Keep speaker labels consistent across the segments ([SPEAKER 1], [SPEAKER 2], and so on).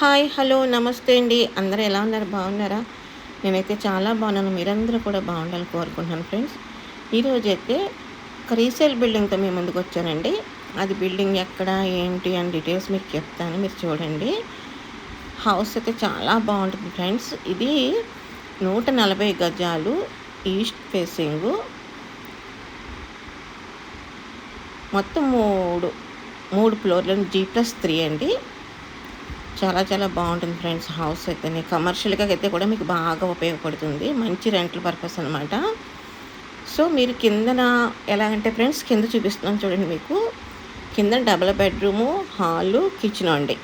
[SPEAKER 1] Hi hello నమస్తే అండి. అందరూ ఎలా ఉన్నారు? బాగున్నారా? నేనైతే చాలా బాగున్నాను. మీరందరూ కూడా బాగుండాలని కోరుకుంటున్నాను ఫ్రెండ్స్. ఈరోజు అయితే ఒక రీసేల్ బిల్డింగ్తో మేము ముందుకు వచ్చానండి. అది బిల్డింగ్ ఎక్కడ ఏంటి అని డీటెయిల్స్ మీకు చెప్తాను. మీరు చూడండి. హౌస్ అయితే చాలా బాగుంటుంది ఫ్రెండ్స్. ఇది నూట నలభై గజాలు ఈస్ట్ ఫేసింగు. మొత్తం మూడు మూడు ఫ్లోర్లు జీ ప్లస్ త్రీ అండి. చాలా చాలా బాగుంటుంది ఫ్రెండ్స్ హౌస్ అయితే కమర్షియల్గా అయితే కూడా మీకు బాగా ఉపయోగపడుతుంది. మంచి రెంట్ల పర్పస్ అనమాట సో మీరు కిందన ఎలాగంటే ఫ్రెండ్స్ కింద చూపిస్తున్నాను చూడండి మీకు. కింద డబల్ బెడ్రూము హాలు కిచెన్ అండి.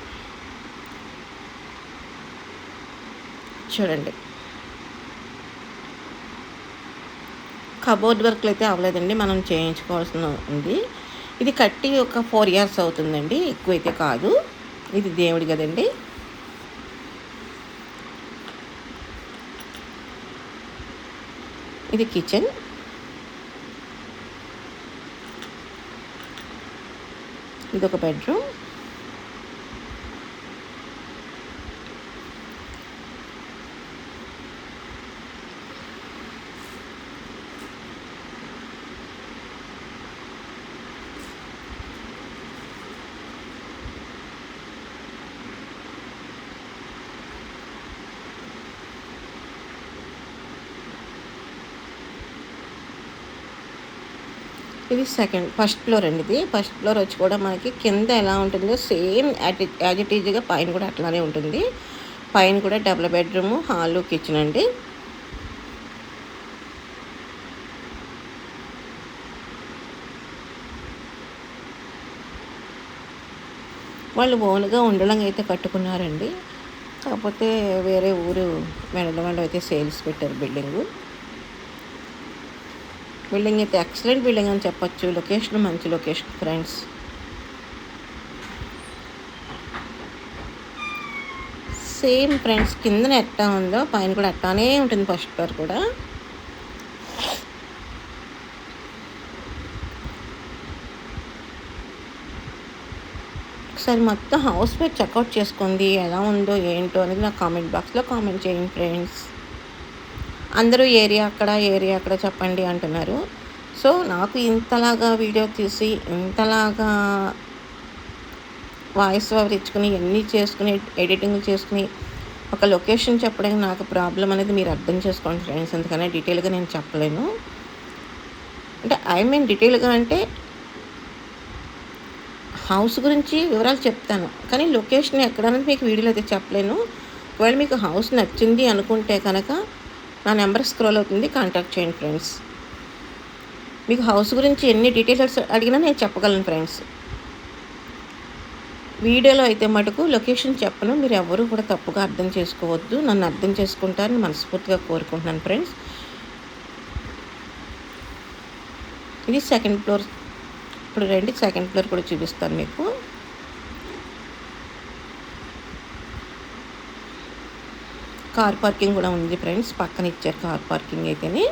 [SPEAKER 1] చూడండి. కబోర్డ్ వర్క్లు అయితే అవ్వలేదండి. మనం చేయించుకోవాల్సిన ఉంది. ఇది కట్టి ఒక ఫోర్ ఇయర్స్ అవుతుందండి. ఎక్కువైతే కాదు. ఇది దేవుడి కదండి. ఇది కిచెన్. ఇది ఒక బెడ్రూమ్. ఇది సెకండ్ ఫస్ట్ ఫ్లోర్ అండి ఇది ఫస్ట్ ఫ్లోర్ వచ్చి కూడా మనకి కింద ఎలా ఉంటుందో సేమ్ యాజ్ ఇట్ ఈజ్గా పైన కూడా అట్లానే ఉంటుంది. పైన కూడా డబుల్ బెడ్రూమ్ హాలు కిచెన్ అండి. వాళ్ళు ఓన్గా ఉండడం అయితే కట్టుకున్నారండి. కాకపోతే వేరే ఊరు వెళ్ళడం అయితే సేల్స్ పెట్టారు బిల్డింగు. బిల్డింగ్ అయితే ఎక్సలెంట్ బిల్డింగ్ అని చెప్పొచ్చు. లొకేషన్ మంచి లొకేషన్ ఫ్రెండ్స్. సేమ్ ఫ్రెండ్స్ కిందన ఎట్టా ఉందో పైన కూడా ఎట్టానే ఉంటుంది ఫస్ట్ ఫ్లోర్ కూడా. ఒకసారి మొత్తం హౌస్ మీద చెక్అవుట్ చేసుకుంది ఎలా ఉందో ఏంటో అనేది నాకు కామెంట్ బాక్స్లో కామెంట్ చేయండి ఫ్రెండ్స్. అందరూ ఏరియా అక్కడ ఏరియా అక్కడ చెప్పండి అంటున్నారు. సో నాకు ఇంతలాగా వీడియో తీసి ఇంతలాగా వాయిస్ ఓవర్ ఇచ్చుకుని ఎన్ని చేసుకుని ఎడిటింగ్ చేసుకుని ఒక లొకేషన్ చెప్పడానికి నాకు ప్రాబ్లం అనేది మీరు అర్థం చేసుకోండి ఫ్రెండ్స్. ఎందుకనే డీటెయిల్గా నేను చెప్పలేను. అంటే ఐ మీన్ డీటెయిల్గా అంటే హౌస్ గురించి వివరాలు చెప్తాను. కానీ లొకేషన్ ఎక్కడనేది మీకు వీడియోలో అయితే చెప్పలేను. ఒకవేళ మీకు హౌస్ నచ్చింది అనుకుంటే కనుక నా నెంబర్ స్క్రోల్ అవుతుంది కాంటాక్ట్ చేయండి ఫ్రెండ్స్. మీకు హౌస్ గురించి ఎన్ని డీటెయిల్స్ అడిగినా నేను చెప్పగలను ఫ్రెండ్స్. వీడియోలో అయితే మటుకు లొకేషన్ చెప్పను మీరు ఎవరు కూడా తప్పుగా అర్థం చేసుకోవద్దు నన్ను అర్థం చేసుకుంటారని మనస్ఫూర్తిగా కోరుకుంటున్నాను ఫ్రెండ్స్. ఇది సెకండ్ ఫ్లోర్ ఇప్పుడు రండి సెకండ్ ఫ్లోర్ కూడా చూపిస్తాను మీకు. కార్ పార్కింగ్ కూడా ఉంది ఫ్రెండ్స్. పక్కన ఇచ్చారు కార్ పార్కింగ్ అయితేనే.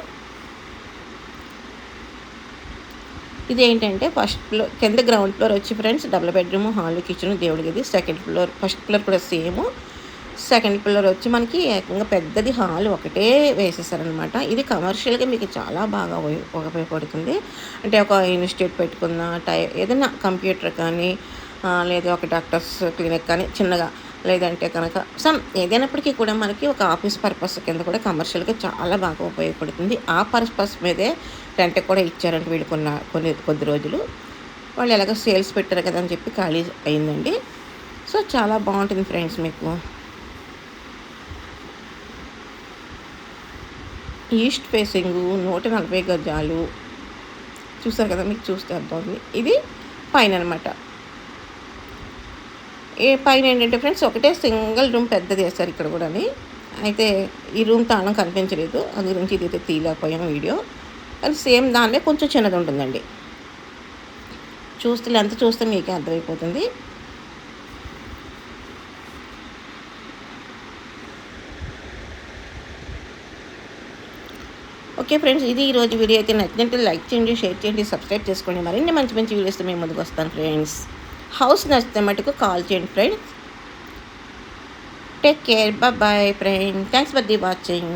[SPEAKER 1] ఇది ఏంటంటే ఫస్ట్ ఫ్లోర్ కింద గ్రౌండ్ ఫ్లోర్ వచ్చి friends double bedroom hall kitchen దేవుడి గది. సెకండ్ ఫ్లోర్ ఫస్ట్ ఫ్లోర్ కూడా సేమ్. సెకండ్ ఫ్లోర్ వచ్చి మనకి ఏకంగా పెద్దది హాల్ ఒకటే వేసేసారనమాట ఇది కమర్షియల్గా మీకు చాలా బాగా ఉపయోగపడుతుంది. అంటే ఒక ఇన్స్టిట్యూట్ పెట్టుకున్న టై ఏదైనా కంప్యూటర్ కానీ లేదా ఒక డాక్టర్స్ క్లినిక్ కానీ చిన్నగా లేదంటే కనుక సమ్ ఏదైనప్పటికీ కూడా మనకి ఒక ఆఫీస్ పర్పస్ కింద కూడా కమర్షియల్గా చాలా బాగా ఉపయోగపడుతుంది. ఆ పర్పస్ మీదే రెంట్ కూడా ఇచ్చారంటే వీళ్ళు కొన్న కొన్ని కొద్ది రోజులు. వాళ్ళు ఎలాగో సేల్స్ పెట్టారు కదా అని చెప్పి ఖాళీ అయిందండి. సో చాలా బాగుంటుంది ఫ్రెండ్స్ మీకు. ఈస్ట్ ఫేసింగు నూట నలభై గజాలు. చూసారు కదా మీకు చూస్తే అర్థమవుతుంది. ఇది పైన అనమాట ఏ పైన ఏంటంటే ఫ్రెండ్స్ ఒకటే సింగిల్ రూమ్ పెద్దది వేస్తారు ఇక్కడ కూడా అయితే ఈ రూమ్ తాళం కనిపించలేదు. అది గురించి ఇది అయితే తీయలేకపోయాను వీడియో. అది సేమ్ దానిలో కొంచెం చిన్నది ఉంటుందండి. చూస్తే ఎంత చూస్తే మీకే అర్థమైపోతుంది. ఓకే ఫ్రెండ్స్ ఇది ఈరోజు వీడియో. అయితే నచ్చినట్టు లైక్ చేయండి షేర్ చేయండి సబ్స్క్రైబ్ చేసుకోండి. మరిన్ని మంచి మంచి వీడియోస్తో మేము ముందుకు వస్తాను ఫ్రెండ్స్. హౌస్ నచ్చితే మటుకు కాల్ చేయండి friends take care bye friend thanks for the watching